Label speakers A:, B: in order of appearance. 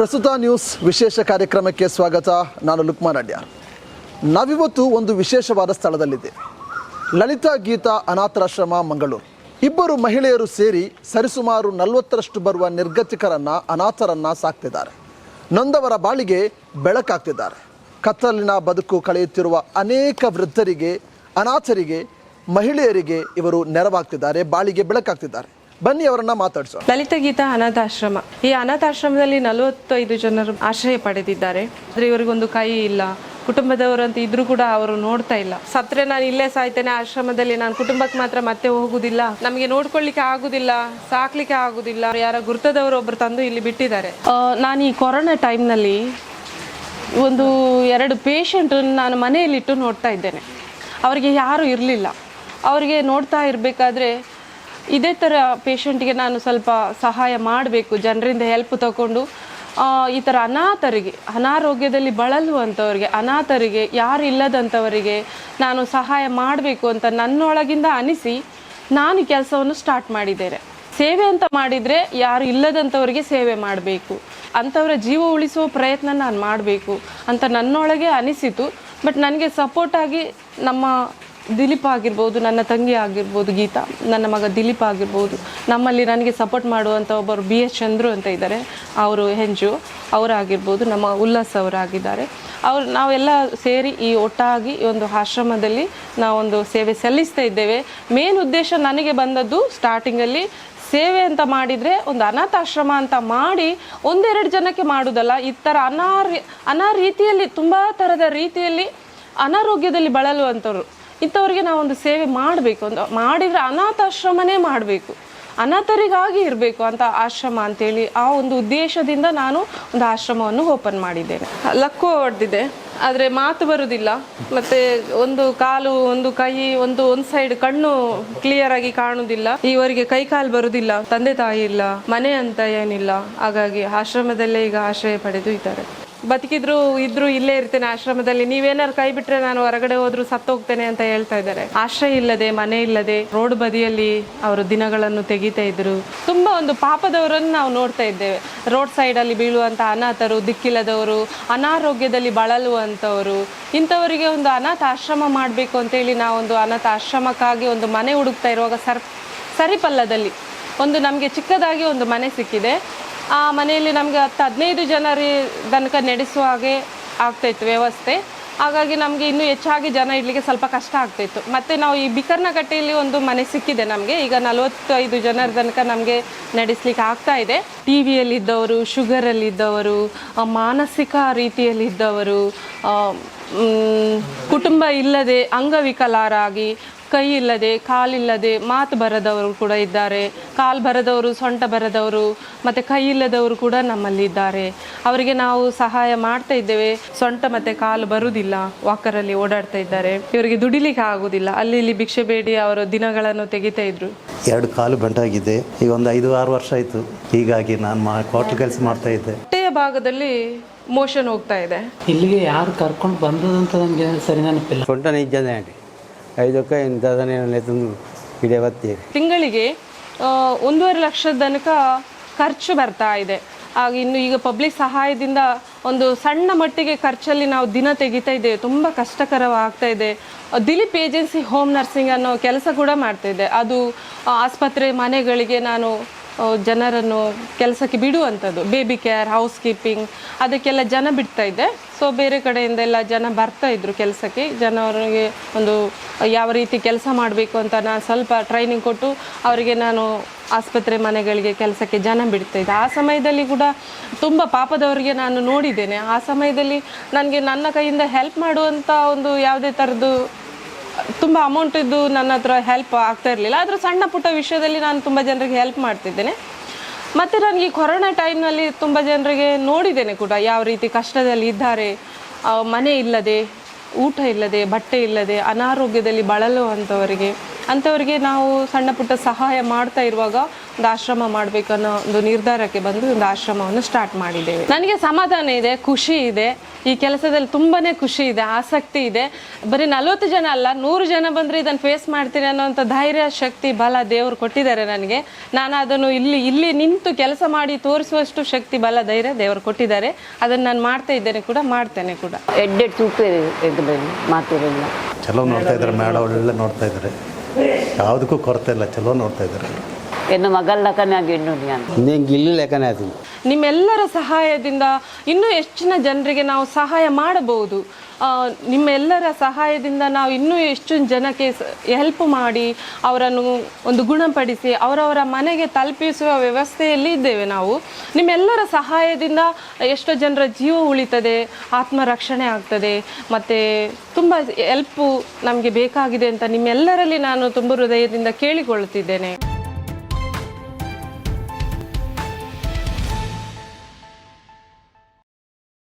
A: ಪ್ರಸ್ತುತ ನ್ಯೂಸ್ ವಿಶೇಷ ಕಾರ್ಯಕ್ರಮಕ್ಕೆ ಸ್ವಾಗತ. ನಾನು ಲುಕ್ಮಾನ್ ಅಡ್ಯಾರ್. ನಾವಿವತ್ತು ಒಂದು ವಿಶೇಷವಾದ ಸ್ಥಳದಲ್ಲಿದೆ ಲಲಿತಾ ಗೀತಾ ಅನಾಥಾಶ್ರಮ, ಮಂಗಳೂರು. ಇಬ್ಬರು ಮಹಿಳೆಯರು ಸೇರಿ ಸರಿಸುಮಾರು ನಲವತ್ತರಷ್ಟು ಬರುವ ನಿರ್ಗತಿಕರನ್ನ, ಅನಾಥರನ್ನ ಸಾಕ್ತಿದ್ದಾರೆ. ನೊಂದವರ ಬಾಳಿಗೆ ಬೆಳಕಾಗ್ತಿದ್ದಾರೆ. ಕತ್ತಲಿನ ಬದುಕು ಕಳೆಯುತ್ತಿರುವ ಅನೇಕ ವೃದ್ಧರಿಗೆ, ಅನಾಥರಿಗೆ, ಮಹಿಳೆಯರಿಗೆ ಇವರು ನೆರವಾಗ್ತಿದ್ದಾರೆ, ಬಾಳಿಗೆ ಬೆಳಕಾಗ್ತಿದ್ದಾರೆ. ಬನ್ನಿ ಅವರನ್ನ ಮಾತಾಡ್ಸೋಣ.
B: ಲಲಿತ ಗೀತಾ ಅನಾಥಾಶ್ರಮ. ಈ ಅನಾಥಾಶ್ರಮದಲ್ಲಿ ನಲವತ್ತೈದು ಜನರು ಆಶ್ರಯ ಪಡೆದಿದ್ದಾರೆ. ಆದ್ರೆ ಇವರಿಗೊಂದು ಕೈ ಇಲ್ಲ. ಕುಟುಂಬದವರಂತ ಇದ್ರೂ ಕೂಡ ಅವರು ನೋಡ್ತಾ ಇಲ್ಲ. ಸತ್ರೆ ನಾನು ಇಲ್ಲೇ ಸಾಯ್ತೇನೆ, ಆಶ್ರಮದಲ್ಲಿ ನಾನು ಕುಟುಂಬಕ್ಕೆ ಮಾತ್ರ ಮತ್ತೆ ಹೋಗುದಿಲ್ಲ. ನಮಗೆ ನೋಡ್ಕೊಳ್ಳಿಕ್ಕೆ ಆಗುದಿಲ್ಲ, ಸಾಕ್ಲಿಕ್ಕೆ ಆಗುದಿಲ್ಲ. ಯಾರ ಗುರ್ತದವರು ಒಬ್ರು ತಂದು ಇಲ್ಲಿ ಬಿಟ್ಟಿದ್ದಾರೆ. ನಾನು ಈ ಕೊರೋನಾ ಟೈಮ್ನಲ್ಲಿ ಒಂದು ಎರಡು ಪೇಷಂಟ್ ನಾನು ಮನೆಯಲ್ಲಿಟ್ಟು ನೋಡ್ತಾ ಇದ್ದೇನೆ. ಅವರಿಗೆ ಯಾರೂ ಇರಲಿಲ್ಲ. ಅವರಿಗೆ ನೋಡ್ತಾ ಇರಬೇಕಾದ್ರೆ ಇದೇ ಥರ ಪೇಷಂಟ್ಗೆ ನಾನು ಸ್ವಲ್ಪ ಸಹಾಯ ಮಾಡಬೇಕು, ಜನರಿಂದ ಹೆಲ್ಪ್ ತಗೊಂಡು ಈ ಥರ ಅನಾಥರಿಗೆ, ಅನಾರೋಗ್ಯದಲ್ಲಿ ಬಳಲುವಂಥವ್ರಿಗೆ ಅನಾಥರಿಗೆ ಯಾರು ಇಲ್ಲದಂಥವರಿಗೆ ನಾನು ಸಹಾಯ ಮಾಡಬೇಕು ಅಂತ ನನ್ನೊಳಗಿಂದ ಅನಿಸಿ ನಾನು ಕೆಲಸವನ್ನು ಸ್ಟಾರ್ಟ್ ಮಾಡಿದ್ದೇನೆ. ಸೇವೆ ಅಂತ ಮಾಡಿದರೆ ಯಾರು ಇಲ್ಲದಂಥವರಿಗೆ ಸೇವೆ ಮಾಡಬೇಕು. ಅಂಥವರ ಜೀವ ಉಳಿಸುವ ಪ್ರಯತ್ನ ನಾನು ಮಾಡಬೇಕು ಅಂತ ನನ್ನೊಳಗೆ ಅನಿಸಿತು. ಬಟ್ ನನಗೆ ಸಪೋರ್ಟಾಗಿ ನಮ್ಮ ದಿಲೀಪ್ ಆಗಿರ್ಬೋದು, ನನ್ನ ತಂಗಿ ಆಗಿರ್ಬೋದು, ಗೀತಾ, ನನ್ನ ಮಗ ದಿಲೀಪ್ ಆಗಿರ್ಬೋದು, ನಮ್ಮಲ್ಲಿ ನನಗೆ ಸಪೋರ್ಟ್ ಮಾಡುವಂಥ ಒಬ್ಬರು ಬಿ ಎಸ್ ಚಂದ್ರು ಅಂತ ಇದ್ದಾರೆ. ಅವರು ಹೆಂಜು ಅವರಾಗಿರ್ಬೋದು ನಮ್ಮ ಉಲ್ಲಾಸ್ ಅವರಾಗಿದ್ದಾರೆ. ಅವ್ರು, ನಾವೆಲ್ಲ ಸೇರಿ ಈ ಒಟ್ಟಾಗಿ ಈ ಒಂದು ಆಶ್ರಮದಲ್ಲಿ ನಾವೊಂದು ಸೇವೆ ಸಲ್ಲಿಸ್ತಾ ಇದ್ದೇವೆ. ಮೇನ್ ಉದ್ದೇಶ ನನಗೆ ಬಂದದ್ದು ಸ್ಟಾರ್ಟಿಂಗಲ್ಲಿ ಸೇವೆ ಅಂತ ಮಾಡಿದರೆ ಒಂದು ಅನಾಥಾಶ್ರಮ ಅಂತ ಮಾಡಿ ಒಂದೆರಡು ಜನಕ್ಕೆ ಮಾಡುವುದಲ್ಲ ಈ ಥರ ಅನಾರ್ ರೀತಿಯಲ್ಲಿ ತುಂಬ ಥರದ ರೀತಿಯಲ್ಲಿ ಅನಾರೋಗ್ಯದಲ್ಲಿ ಬಳಲುವಂಥವ್ರು. ಇಂಥವ್ರಿಗೆ ನಾವೊಂದು ಸೇವೆ ಮಾಡಬೇಕು. ಒಂದು ಮಾಡಿದರೆ ಅನಾಥಾಶ್ರಮನೇ ಮಾಡಬೇಕು. ಅನಾಥರಿಗಾಗಿ ಇರಬೇಕು ಅಂತ ಆಶ್ರಮ ಅಂತೇಳಿ ಆ ಒಂದು ಉದ್ದೇಶದಿಂದ ನಾನು ಒಂದು ಆಶ್ರಮವನ್ನು ಓಪನ್ ಮಾಡಿದ್ದೇನೆ. ಲಕ್ಕು ಹೊಡೆದಿದೆ ಆದರೆ ಮಾತು ಬರುವುದಿಲ್ಲ ಮತ್ತೆ ಒಂದು ಕಾಲು, ಒಂದು ಕೈ, ಒಂದು ಒಂದು ಸೈಡ್ ಕಣ್ಣು ಕ್ಲಿಯರ್ ಆಗಿ ಕಾಣುವುದಿಲ್ಲ ಈವರಿಗೆ ಕೈ ಕಾಲು ಬರುವುದಿಲ್ಲ ತಂದೆ ತಾಯಿ ಇಲ್ಲ, ಮನೆ ಅಂತ ಏನಿಲ್ಲ. ಹಾಗಾಗಿ ಆಶ್ರಮದಲ್ಲೇ ಈಗ ಆಶ್ರಯ ಪಡೆದು ಇದ್ದಾರೆ. ಬದುಕಿದ್ರು, ಇದ್ರು ಇಲ್ಲೇ ಇರ್ತೇನೆ ಆಶ್ರಮದಲ್ಲಿ. ನೀವೇನಾರು ಕೈ ಬಿಟ್ರೆ ನಾನು ಹೊರಗಡೆ ಹೋದ್ರು ಸತ್ತೋಗ್ತೇನೆ ಅಂತ ಹೇಳ್ತಾ ಇದ್ದಾರೆ. ಆಶ್ರಯ ಇಲ್ಲದೆ, ಮನೆ ಇಲ್ಲದೆ, ರೋಡ್ ಬದಿಯಲ್ಲಿ ಅವರು ದಿನಗಳನ್ನು ತೆಗಿತಾ ಇದ್ರು. ತುಂಬಾ ಒಂದು ಪಾಪದವರನ್ನು ನಾವು ನೋಡ್ತಾ ಇದ್ದೇವೆ. ರೋಡ್ ಸೈಡ್ ಅಲ್ಲಿ ಬೀಳುವಂತ ಅನಾಥರು, ದಿಕ್ಕಿಲ್ಲದವರು, ಅನಾರೋಗ್ಯದಲ್ಲಿ ಬಳಲುವಂಥವರು, ಇಂಥವರಿಗೆ ಒಂದು ಅನಾಥ ಆಶ್ರಮ ಮಾಡಬೇಕು ಅಂತೇಳಿ ನಾವೊಂದು ಅನಾಥ ಆಶ್ರಮಕ್ಕಾಗಿ ಒಂದು ಮನೆ ಹುಡುಕ್ತಾ ಇರುವಾಗ ಸರ್, ಸರಿಪಲ್ಲದಲ್ಲಿ ಒಂದು ನಮಗೆ ಚಿಕ್ಕದಾಗಿ ಒಂದು ಮನೆ ಸಿಕ್ಕಿದೆ. ಆ ಮನೆಯಲ್ಲಿ ನಮಗೆ ಹತ್ತು ಹದಿನೈದು ಜನರ ತನಕ ನಡೆಸುವ ಹಾಗೆ ಆಗ್ತಾಯಿತ್ತು ವ್ಯವಸ್ಥೆ. ಹಾಗಾಗಿ ನಮಗೆ ಇನ್ನೂ ಹೆಚ್ಚಾಗಿ ಜನ ಇಡಲಿಕ್ಕೆ ಸ್ವಲ್ಪ ಕಷ್ಟ ಆಗ್ತಾಯಿತ್ತು ಮತ್ತು ನಾವು ಈ ಬಿಕರ್ನಕಟ್ಟೆಯಲ್ಲಿ ಒಂದು ಮನೆ ಸಿಕ್ಕಿದೆ ನಮಗೆ. ಈಗ ನಲವತ್ತೈದು ಜನರ ತನಕ ನಮಗೆ ನಡೆಸಲಿಕ್ಕೆ ಆಗ್ತಾ ಇದೆ. ಟಿ ವಿಯಲ್ಲಿದ್ದವರು ಶುಗರಲ್ಲಿದ್ದವರು ಮಾನಸಿಕ ರೀತಿಯಲ್ಲಿದ್ದವರು ಕುಟುಂಬ ಇಲ್ಲದೆ ಅಂಗವಿಕಲರಾಗಿ ಕೈ ಇಲ್ಲದೆ ಕಾಲಿಲ್ಲದೆ ಮಾತು ಬರದವರು ಕೂಡ ಇದ್ದಾರೆ. ಕಾಲು ಬರದವರು ಸೊಂಟ ಬರದವರು ಮತ್ತು ಕೈ ಇಲ್ಲದವರು ಕೂಡ ನಮ್ಮಲ್ಲಿ ಇದ್ದಾರೆ ಅವರಿಗೆ ನಾವು ಸಹಾಯ ಮಾಡ್ತಾ ಇದ್ದೇವೆ. ಸೊಂಟ ಮತ್ತು ಕಾಲು ಬರುವುದಿಲ್ಲ ವಾಕರಲ್ಲಿ ಓಡಾಡ್ತಾ ಇದ್ದಾರೆ. ಇವರಿಗೆ ದುಡಿಲಿಕ್ಕೆ ಆಗುದಿಲ್ಲ ಅಲ್ಲಿ ಇಲ್ಲಿ ಭಿಕ್ಷೆ ಬೇಡಿ ಅವರು ದಿನಗಳನ್ನು ತೆಗಿತಾ ಇದ್ರು.
C: ಎರಡು ಕಾಲು ಬಂಟಾಗಿದೆ. ಈಗ ಒಂದು ಐದು ಆರು ವರ್ಷ ಆಯಿತು. ಹೀಗಾಗಿ ನಾನು ಮಾ ಹೋಟ್ಲ್ ಕೆಲಸ ಮಾಡ್ತಾ ಇದ್ದೆ.
B: ಭಾಗದಲ್ಲಿ ಮೋಷನ್ ಹೋಗ್ತಾ ಇದೆ.
D: ಇಲ್ಲಿಗೆ ಯಾರು ಕರ್ಕೊಂಡು ಬಂದದಂತ ನನಗೆ ಸರಿ ನೆನಪಿಲ್ಲ.
E: ಸೊಂಟ ನಿಜನೇ ಆಗಿ ಐದಕ್ಕೆ ಇಂಥದನ್ನೇ ತಂದು
B: ತಿಂಗಳಿಗೆ ಆ, ಒಂದೂವರೆ ಲಕ್ಷದ ತನಕ ಖರ್ಚು ಬರ್ತಾ ಇದೆ. ಆಗ ಇನ್ನು ಈಗ ಪಬ್ಲಿಕ್ ಸಹಾಯದಿಂದ ಒಂದು ಸಣ್ಣ ಮಟ್ಟಿಗೆ ಖರ್ಚಲ್ಲಿ ನಾವು ದಿನ ತೆಗಿತಾ ಇದ್ದೇವೆ. ತುಂಬ ಕಷ್ಟಕರವಾಗ್ತಾ ಇದೆ. ಆ, ದಿಲೀಪ್ ಏಜೆನ್ಸಿ ಹೋಮ್ ನರ್ಸಿಂಗ್ ಅನ್ನೋ ಕೆಲಸ ಕೂಡ ಮಾಡ್ತಾ ಇದೆ. ಅದು ಆ, ಆಸ್ಪತ್ರೆ ಮನೆಗಳಿಗೆ ನಾನು ಜನರನ್ನು ಕೆಲಸಕ್ಕೆ ಬಿಡುವಂಥದ್ದು. ಬೇಬಿ ಕೇರ್ ಹೌಸ್ ಕೀಪಿಂಗ್ ಅದಕ್ಕೆಲ್ಲ ಜನ ಬಿಡ್ತಾ ಇದ್ದೆ ಸೊ ಬೇರೆ ಕಡೆಯಿಂದ ಎಲ್ಲ ಜನ ಬರ್ತಾ ಇದ್ರು ಕೆಲಸಕ್ಕೆ. ಜನರಿಗೆ ಒಂದು, ಯಾವ ರೀತಿ ಕೆಲಸ ಮಾಡಬೇಕು ಅಂತ ನಾನು ಸ್ವಲ್ಪ ಟ್ರೈನಿಂಗ್ ಕೊಟ್ಟು ಅವರಿಗೆ ನಾನು ಆಸ್ಪತ್ರೆ ಮನೆಗಳಿಗೆ ಕೆಲಸಕ್ಕೆ ಜನ ಬಿಡ್ತಾ ಇದ್ದೆ. ಆ ಸಮಯದಲ್ಲಿ ಕೂಡ ತುಂಬ ಪಾಪದವರಿಗೆ ನಾನು ನೋಡಿದ್ದೇನೆ. ಆ ಸಮಯದಲ್ಲಿ ನನಗೆ ನನ್ನ ಕೈಯಿಂದ ಹೆಲ್ಪ್ ಮಾಡುವಂಥ ಒಂದು ಯಾವುದೇ ಥರದ್ದು ತುಂಬ ಅಮೌಂಟ್ ಇದ್ದು ನನ್ನ ಹತ್ರ ಹೆಲ್ಪ್ ಆಗ್ತಾ ಇರಲಿಲ್ಲ. ಆದರೂ ಸಣ್ಣ ಪುಟ್ಟ ವಿಷಯದಲ್ಲಿ ನಾನು ತುಂಬ ಜನರಿಗೆ ಹೆಲ್ಪ್ ಮಾಡ್ತಿದ್ದೇನೆ. ಮತ್ತು ನನಗೆ ಕೊರೋನಾ ಟೈಮ್ನಲ್ಲಿ ತುಂಬ ಜನರಿಗೆ ನೋಡಿದ್ದೇನೆ ಕೂಡ ಯಾವ ರೀತಿ ಕಷ್ಟದಲ್ಲಿ ಇದ್ದಾರೆ. ಮನೆ ಇಲ್ಲದೆ, ಊಟ ಇಲ್ಲದೆ, ಬಟ್ಟೆ ಇಲ್ಲದೆ, ಅನಾರೋಗ್ಯದಲ್ಲಿ ಬಳಲುವಂಥವರಿಗೆ, ಅಂಥವರಿಗೆ ನಾವು ಸಣ್ಣ ಪುಟ್ಟ ಸಹಾಯ ಮಾಡ್ತಾ ಇರುವಾಗ ಒಂದು ಆಶ್ರಮ ಮಾಡಬೇಕನ್ನೋ ಒಂದು ನಿರ್ಧಾರಕ್ಕೆ ಬಂದು ಒಂದು ಆಶ್ರಮವನ್ನು ಸ್ಟಾರ್ಟ್ ಮಾಡಿದ್ದೇವೆ. ನನಗೆ ಸಮಾಧಾನ ಇದೆ ಖುಷಿ ಇದೆ. ಈ ಕೆಲಸದಲ್ಲಿ ತುಂಬಾನೇ ಖುಷಿ ಇದೆ ಆಸಕ್ತಿ ಇದೆ. ಬರೀ ನಲವತ್ತು ಜನ ಅಲ್ಲ ನೂರು ಜನ ಬಂದರೆ ಇದನ್ನು ಫೇಸ್ ಮಾಡ್ತೀನಿ ಅನ್ನೋಂಥ ಧೈರ್ಯ ಶಕ್ತಿ ಬಲ ದೇವರು ಕೊಟ್ಟಿದ್ದಾರೆ ನನಗೆ. ನಾನು ಅದನ್ನು ಇಲ್ಲಿ ಇಲ್ಲಿ ನಿಂತು ಕೆಲಸ ಮಾಡಿ ತೋರಿಸುವಷ್ಟು ಶಕ್ತಿ ಬಲ ಧೈರ್ಯ ದೇವರು ಕೊಟ್ಟಿದ್ದಾರೆ. ಅದನ್ನು ನಾನು ಮಾಡ್ತಾ ಇದ್ದೇನೆ ಕೂಡ ಮಾಡ್ತೇನೆ ಕೂಡ.
F: ಎಡ್ಡೆಡ್ ತೂಕ ಮಾತಿರಲಿಲ್ಲ
C: ಚಲೋ ನೋಡ್ತಾ ಇದ್ದಾರೆ ಮೇಡ ಒಳ್ಳೆ ನೋಡ್ತಾ ಇದ್ದಾರೆ. ಯಾವುದಕ್ಕೂ ಕೊರತೆ ಇಲ್ಲ ಚಲೋ ನೋಡ್ತಾ ಇದ್ದಾರೆ.
F: ಎನ್ನು ಮಗಲ್ ಲೆಕ್ಕನೇ
E: ಆಗಿ ಇನ್ನು ಇಲ್ಲಿ ಲೆಕ್ಕನೇ
B: ನಿಮ್ಮೆಲ್ಲರ ಸಹಾಯದಿಂದ ಇನ್ನೂ ಹೆಚ್ಚಿನ ಜನರಿಗೆ ನಾವು ಸಹಾಯ ಮಾಡಬಹುದು? ನಿಮ್ಮೆಲ್ಲರ ಸಹಾಯದಿಂದ ನಾವು ಇನ್ನೂ ಎಷ್ಟು ಜನಕ್ಕೆ ಹೆಲ್ಪ್ ಮಾಡಿ ಅವರನ್ನು ಒಂದು ಗುಣಪಡಿಸಿ ಅವರವರ ಮನೆಗೆ ತಲುಪಿಸುವ ವ್ಯವಸ್ಥೆಯಲ್ಲಿ ಇದ್ದೇವೆ ನಾವು. ನಿಮ್ಮೆಲ್ಲರ ಸಹಾಯದಿಂದ ಎಷ್ಟೋ ಜನರ ಜೀವ ಉಳಿತದೆ ಆತ್ಮರಕ್ಷಣೆ ಆಗ್ತದೆ ಮತ್ತು ತುಂಬ ಹೆಲ್ಪು ನಮಗೆ ಬೇಕಾಗಿದೆ ಅಂತ ನಿಮ್ಮೆಲ್ಲರಲ್ಲಿ ನಾನು ತುಂಬ ಹೃದಯದಿಂದ ಕೇಳಿಕೊಳ್ಳುತ್ತಿದ್ದೇನೆ.